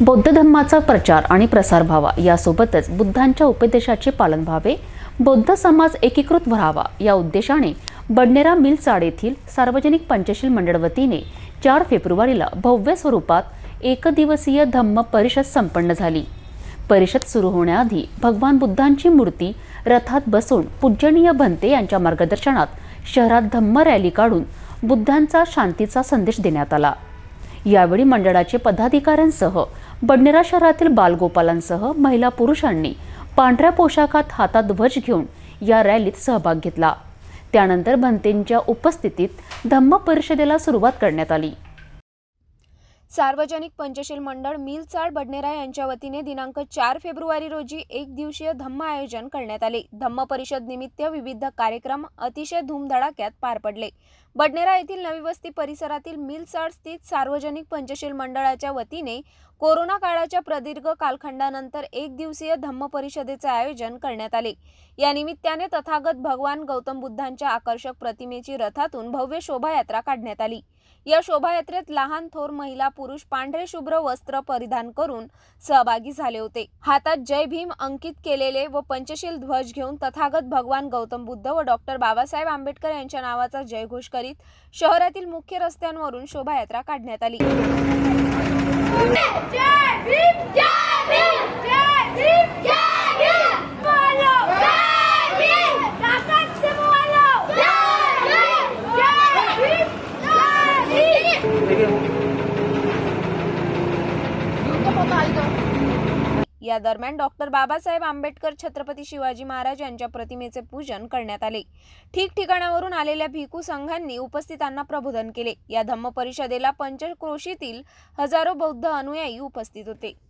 बौद्ध धर्माचा प्रचार आणि प्रसार व्हावा. यासोबतच बुद्धांच्या उपदेशाचे पालन व्हावे. बौद्ध समाज एकीकृत व्हावा. या उद्देशाने बडनेरा मिल चाड येथील सार्वजनिक पंचशील मंडळ वतीने चार फेब्रुवारीला भव्य स्वरूपात एकदिवसीय धम्म परिषद संपन्न झाली. परिषद सुरू होण्याआधी भगवान बुद्धांची मूर्ती रथात बसून पूजनीय भंते यांच्या मार्गदर्शनात शहरात धम्म रॅली काढून बुद्धांचा शांतीचा संदेश देण्यात आला. यावेळी मंडळाचे पदाधिकाऱ्यांसह बडनेरा शहरातील बालगोपालांसह महिला पुरुषांनी पांढऱ्या पोशाखात हातात ध्वज घेऊन या रॅलीत सहभाग घेतला. त्यानंतर भंतेंच्या उपस्थितीत धम्म परिषदेला सुरुवात करण्यात आली. सार्वजनिक पंचशील मंडळ मिलचाळ बडनेरा यांच्या वतीने दिनांक चार फेब्रुवारी रोजी एक दिवसीय धम्म आयोजन करण्यात आले. धम्म परिषद निमित्त विविध कार्यक्रम अतिशय धूमधडाक्यात पार पडले. बडनेरा येथील नवी वस्ती परिसरातील मिलसाड स्थित सार्वजनिक पंचशील मंडळाच्या वतीने कोरोना काळाच्या प्रदीर्घ कालखंडानंतर एक दिवसीय धम्म परिषदेचे आयोजन करण्यात आले. या निमित्ताने तथागत भगवान गौतम बुद्धांच्या आकर्षक प्रतिमेची रथातून भव्य शोभायात्रा काढण्यात आली. या शोभायात्रेत लहान थोर महिला पुरुष पांढरे शुभ्र वस्त्र परिधान करून सहभागी झाले होते. हातात जय भीम अंकित केलेले व पंचशील ध्वज घेऊन तथागत भगवान गौतम बुद्ध व डॉक्टर बाबासाहेब आंबेडकर यांच्या नावाचा जयघोष करीत शहरातील मुख्य रस्त्यांवरून शोभायात्रा काढण्यात आली जय भीम जय भीम जय भीम जय भीम बोलो जय भीम ताकत से बोलो जय भीम जय भीम जय भीम या दरम्यान डॉक्टर बाबासाहेब आंबेडकर छत्रपती शिवाजी महाराज यांच्या प्रतिमेचे पूजन करण्यात आले. ठिकठिकाणावरून आलेल्या भिकू संघांनी उपस्थितांना प्रबोधन केले. या धम्म परिषदेला पंचक्रोशीतील हजारो बौद्ध अनुयायी उपस्थित होते.